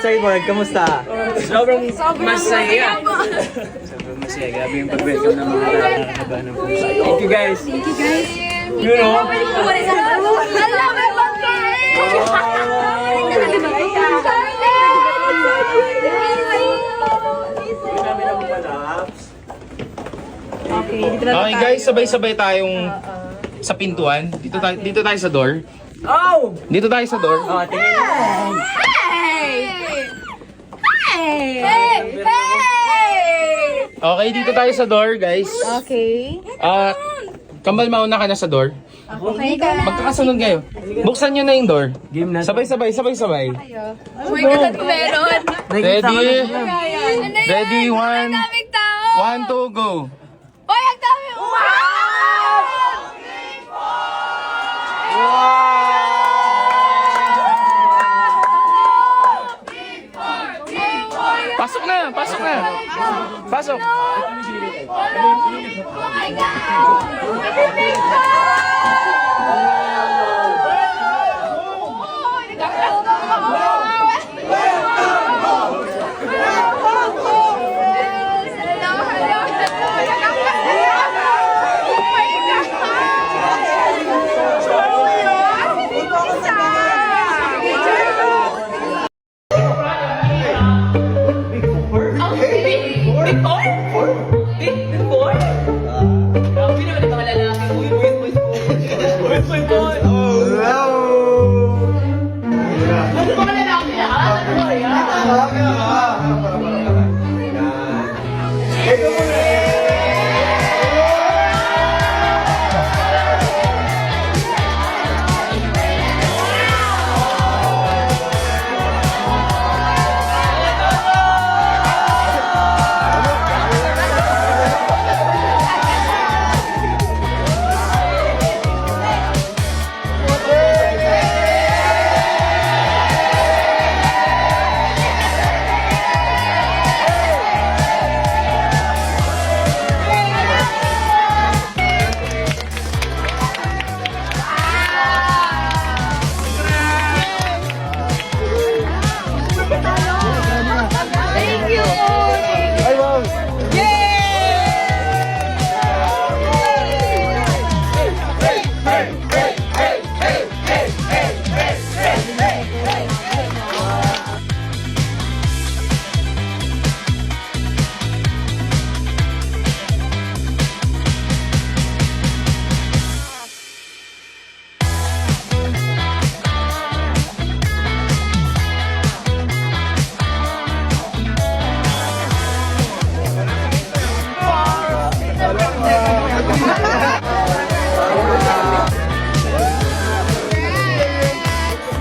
Cyborg, kamusta? Sobrang masaya. Sobrang masaya. Grabe yung pag-welcome ng mga nakakaba ng puso. Thank you guys. Thank you guys. You know, Okay, dito na Okay guys, sabay-sabay tayong sa pintuan. Dito tayo, dito tayo sa door. Oh! Dito tayo sa door. Oh, tingnan mo. Okay, dito tayo sa door, guys. Okay. Ah, Kambal, mauna ka na sa door. Okay ka. Magkakasunod kayo. Buksan nyo na yung door. Game na. Sabay-sabay, sabay-sabay. Oh my God, ano meron? Ready? Ready, one, Daming tao! one, two, go. Hoy, ang dami! Pasok na, pasok na. Pasok. Thank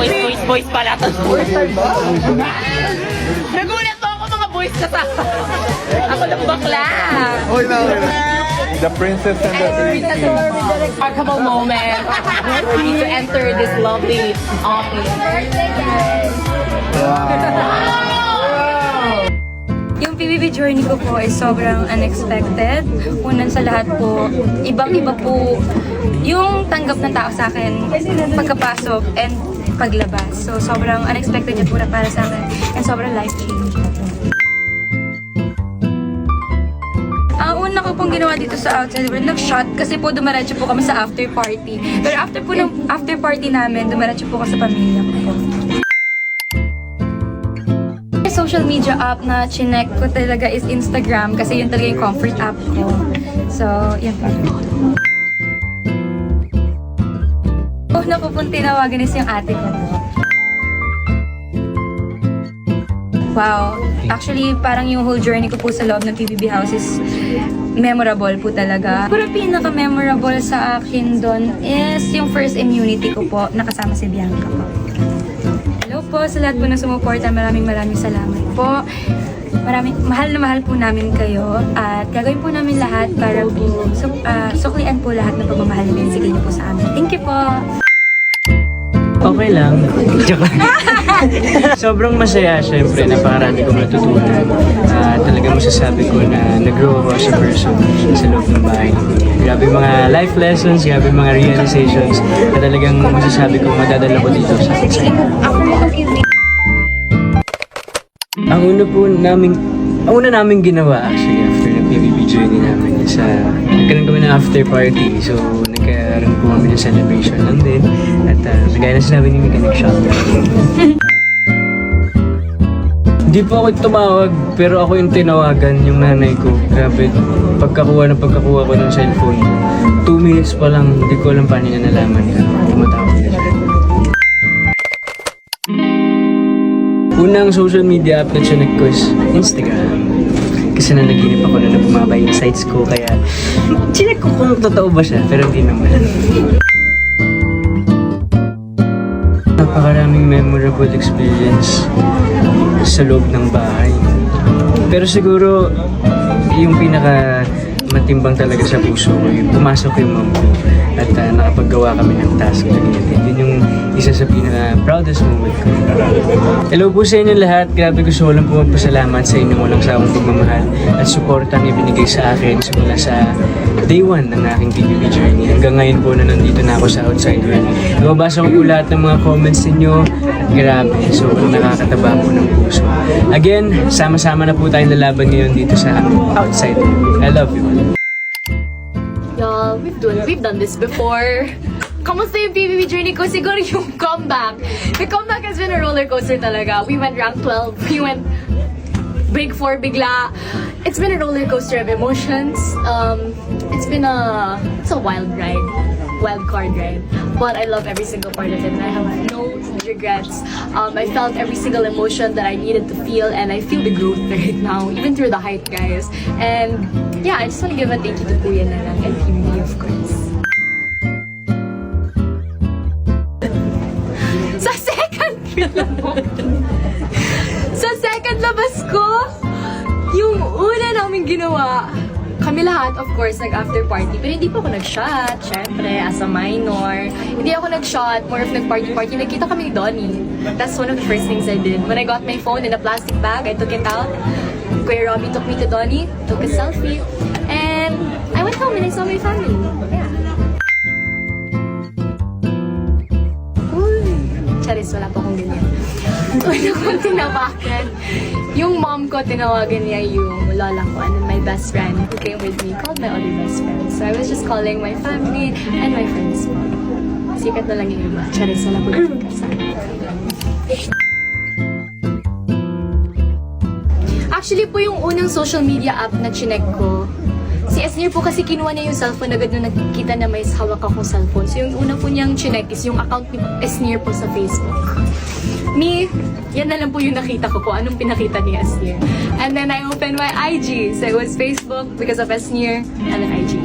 Boys, boys, boys pala to. Nagulat po ako mga boys kasama. Ako lang bakla. The princess and the Remarkable moment. We need to enter this lovely office. Yung PBB journey ko po is sobrang unexpected. Unang sa lahat po, ibang-iba po yung tanggap ng tao sa akin pagkapasok and paglabas. So sobrang unexpected niya po na para sa akin and sobrang life-changing. Ang una ko pong ginawa dito sa outside world, nag-shot kasi po dumaretso po kami sa after party. Pero after po ng after party namin, dumaretso po ako sa pamilya ko po social media app na chinek ko talaga is Instagram kasi yun talaga yung comfort app ko. So, yan po. Oh, napupunti tinawagan yung ate ko. Wow. Actually, parang yung whole journey ko po sa loob ng PBB House is memorable po talaga. Pero pinaka-memorable sa akin doon is yung first immunity ko po, nakasama si Bianca po. Hello po sa lahat po na sumuporta. Maraming maraming salamat po. Maraming, mahal na mahal po namin kayo at gagawin po namin lahat para po su, ah, suklian po lahat ng pagmamahal na binibigay niyo po sa amin. Thank you po! Okay lang. Joke lang. Sobrang masaya, syempre. Napakarami kong natutunan. Ah, talaga masasabi ko na nag-grow ako as a person sa loob ng bahay. Grabe mga life lessons, grabe mga realizations na talagang masasabi ko madadala ko dito sa. Ang una po namin, ang una namin ginawa actually after ng PBB journey namin sa nagkaroon kami ng after party. So, nagkaroon po ng celebration lang din. At uh, gaya na sinabi ni Mika, nag-shot. Hindi po ako tumawag, pero ako yung tinawagan, yung nanay ko. Grabe, pagkakuha ng pagkakuha ko ng cellphone, two minutes pa lang, hindi ko alam paano niya nalaman na tumatawag na siya. Unang social media app na ko is Instagram. Kasi nanaginip ako na bumaba yung sites ko, kaya chinek ko kung totoo ba siya, pero hindi naman. Napakaraming memorable experience sa loob ng bahay. Pero siguro, yung pinaka matimbang talaga sa puso ko, yung pumasok yung mom ko at uh, nakapaggawa kami ng task na ganyan. Yun yung isa sa pinaka proudest moment ko. Hello po sa inyo lahat. Grabe gusto ko lang po magpasalamat sa inyong walang sawang pagmamahal at support ang ibinigay sa akin simula sa day one ng aking PBB journey. Hanggang ngayon po na nandito na ako sa outside world. Nababasa ko po lahat ng mga comments ninyo at grabe, so nakakataba po ng puso. Again, sama-sama na po tayong lalaban ngayon dito sa outside world. I love you. Y'all, we've done, we've done this before. Kamusta yung PBB journey ko? Siguro yung comeback. The comeback has been a roller coaster talaga. We went rank 12. We went Big Four bigla. It's been a roller coaster of emotions. Um, it's been a it's a wild ride, wild card ride. But I love every single part of it. And I have no regrets. Um, I felt every single emotion that I needed to feel, and I feel the growth right now, even through the hype, guys. And yeah, I just want to give a thank you to Kuya Nanang and PBB, of course. Sa second film mo, sa second labas ko, yung una namin ginawa, kami lahat, of course, nag-after party. Pero hindi po ako nag-shot, syempre, as a minor. Hindi ako nag-shot, more of nag-party-party. Nagkita kami ni Donnie. That's one of the first things I did. When I got my phone in a plastic bag, I took it out. Kuya Robbie took me to Donnie, took a selfie, and I went home and I saw my family. Yeah. Uy, Charis, wala pa akong ganyan. Una kong tinawagan. Yung mom ko, tinawagan niya yung lola ko and my best friend who came with me called my other best friend. So I was just calling my family and my friends. Sikat na lang yung iba. Charis, wala po yung. Actually po yung unang social media app na chinek ko, si Esnir po kasi kinuha niya yung cellphone agad nung nakikita na may hawak akong cellphone. So yung una po niyang chinek is yung account ni Esnir po sa Facebook. Me, yan na lang po yung nakita ko kung anong pinakita ni Esnir. And then I opened my IG. So it was Facebook because of Esnir and then IG.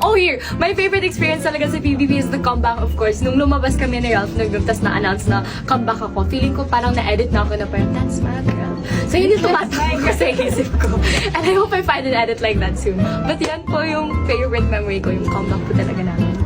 Oh, here! My favorite experience talaga sa PBB is the comeback, of course. Nung lumabas kami ni Ralph Nagum, tas na-announce na comeback ako, feeling ko parang na-edit na ako na parang, that's my girl. So yun yung tumatawag ko sa isip ko. And I hope I find an edit like that soon. But yan po yung favorite memory ko, yung comeback po talaga namin.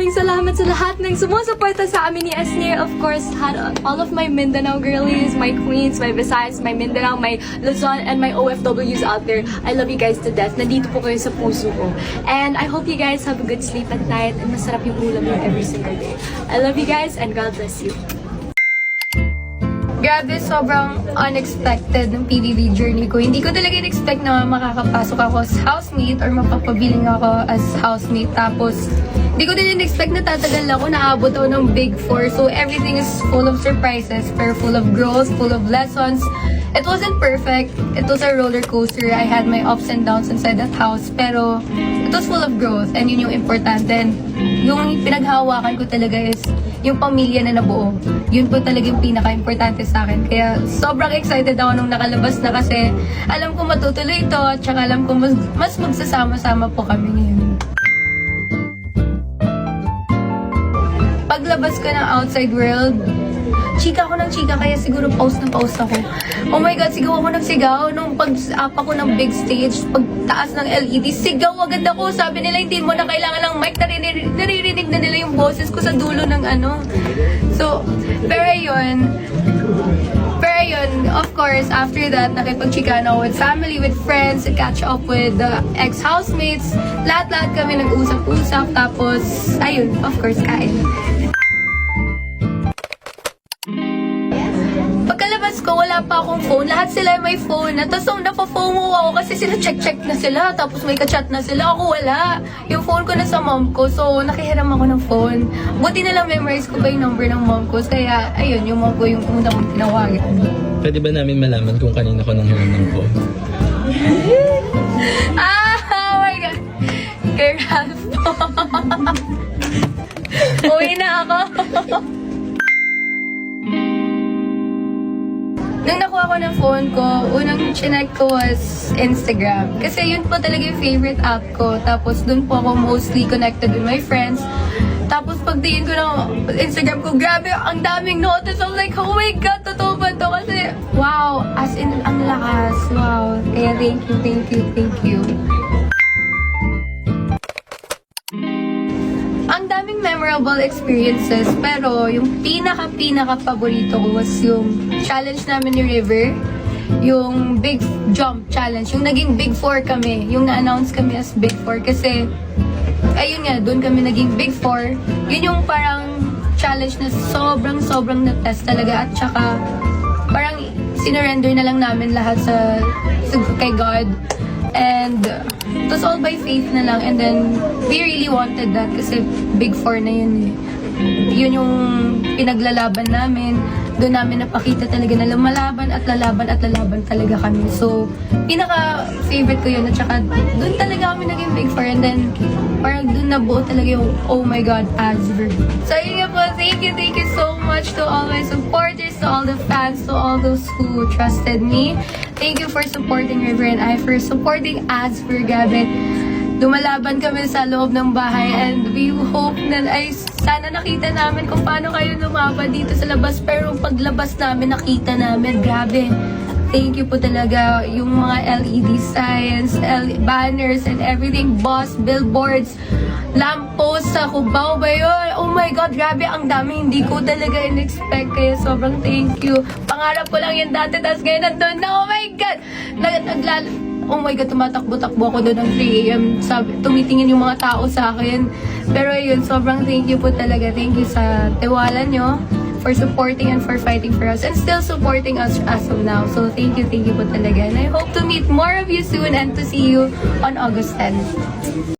Maraming salamat sa lahat ng sumusuporta sa amin ni Esnir. Of course, had all of my Mindanao girlies, my queens, my Visayas, my Mindanao, my Luzon, and my OFWs out there. I love you guys to death. Nandito po kayo sa puso ko. And I hope you guys have a good sleep at night and masarap yung ulam niyo every single day. I love you guys and God bless you. Grabe, sobrang unexpected ng PBB journey ko. Hindi ko talaga in-expect na makakapasok ako as housemate or mapapabiling ako as housemate. Tapos, hindi ko din in-expect na tatagal ako, naabot ako ng Big Four. So, everything is full of surprises, pero full of growth, full of lessons. It wasn't perfect. It was a roller coaster. I had my ups and downs inside that house. Pero, it was full of growth. And yun yung importante. And yung pinaghahawakan ko talaga is yung pamilya na nabuo. Yun po talaga yung pinaka-importante sa akin. Kaya sobrang excited ako nung nakalabas na kasi alam ko matutuloy ito at saka alam ko mas, mas magsasama-sama po kami ngayon. Paglabas ko ng outside world, chika ako ng chika kaya siguro pause na pause ako. Oh my God, sigaw ako ng sigaw. Nung pag-up ako ng big stage, pagtaas ng LED, sigaw agad ako. Sabi nila, hindi mo na kailangan ng mic. Naririnig, naririnig na nila yung boses ko sa dulo ng ano. So, pero yun, pero yun, of course, after that, nakipag-chikahan ako with family, with friends, catch up with the ex-housemates. Lahat-lahat kami nag-usap-usap. Tapos, ayun, of course, kain. Wala pa akong phone. Lahat sila may phone na. Tapos nung napafomo ako kasi sila check-check na sila. Tapos may kachat na sila. Ako wala. Yung phone ko na sa mom ko. So, nakihiram ako ng phone. Buti na lang memorize ko pa yung number ng mom ko. Kaya, ayun, yung mom ko yung unang kong tinawagan. Pwede ba namin malaman kung kanina ko nang hiram ng phone? Ah! Oh my God! Kay Ralph. Uwi na ako. Nung nakuha ko ng phone ko, unang chinek ko was Instagram. Kasi yun po talaga yung favorite app ko. Tapos dun po ako mostly connected with my friends. Tapos pagtingin ko ng Instagram ko, grabe, ang daming notice. I was like, oh my God, totoo ba to? Kasi, wow, as in, ang lakas. Wow. Kaya thank you, thank you, thank you. Memorable experiences, pero yung pinaka-pinaka paborito ko was yung challenge namin ni River. Yung Big Jump Challenge. Yung naging Big Four kami. Yung na-announce kami as Big Four. Kasi, ayun nga, doon kami naging Big Four. Yun yung parang challenge na sobrang-sobrang na-test talaga. At saka, parang sinurrender na lang namin lahat sa, sa kay God. And it was all by faith na lang. And then, we really wanted that kasi big four na yun eh. Yun yung pinaglalaban namin. Doon namin napakita talaga na lumalaban at lalaban at lalaban talaga kami. So, pinaka-favorite ko yun. At saka, doon talaga kami naging big four. And then, parang doon nabuo talaga yung, oh my God, Asver. So, yun nga po. Thank you, thank you so much to all my supporters, to all the fans, to all those who trusted me. Thank you for supporting River and I, for supporting Asver, Gabi. Dumalaban kami sa loob ng bahay and we hope na ay sana nakita namin kung paano kayo lumaban dito sa labas. Pero paglabas namin, nakita namin, grabe. Thank you po talaga yung mga LED signs, L- banners and everything, boss, billboards, lamppost sa Cubao ba yun? Oh my God, grabe, ang dami. Hindi ko talaga in-expect. Kaya sobrang thank you. Pangarap ko lang yan dati, tapos ngayon nandun na, oh my God! Nag naglal oh my God, tumatakbo-takbo ako doon ng 3 a.m. Sabi, tumitingin yung mga tao sa akin. Pero yun, sobrang thank you po talaga. Thank you sa tiwala nyo for supporting and for fighting for us and still supporting us as of now. So thank you, thank you po talaga. And I hope to meet more of you soon and to see you on August 10.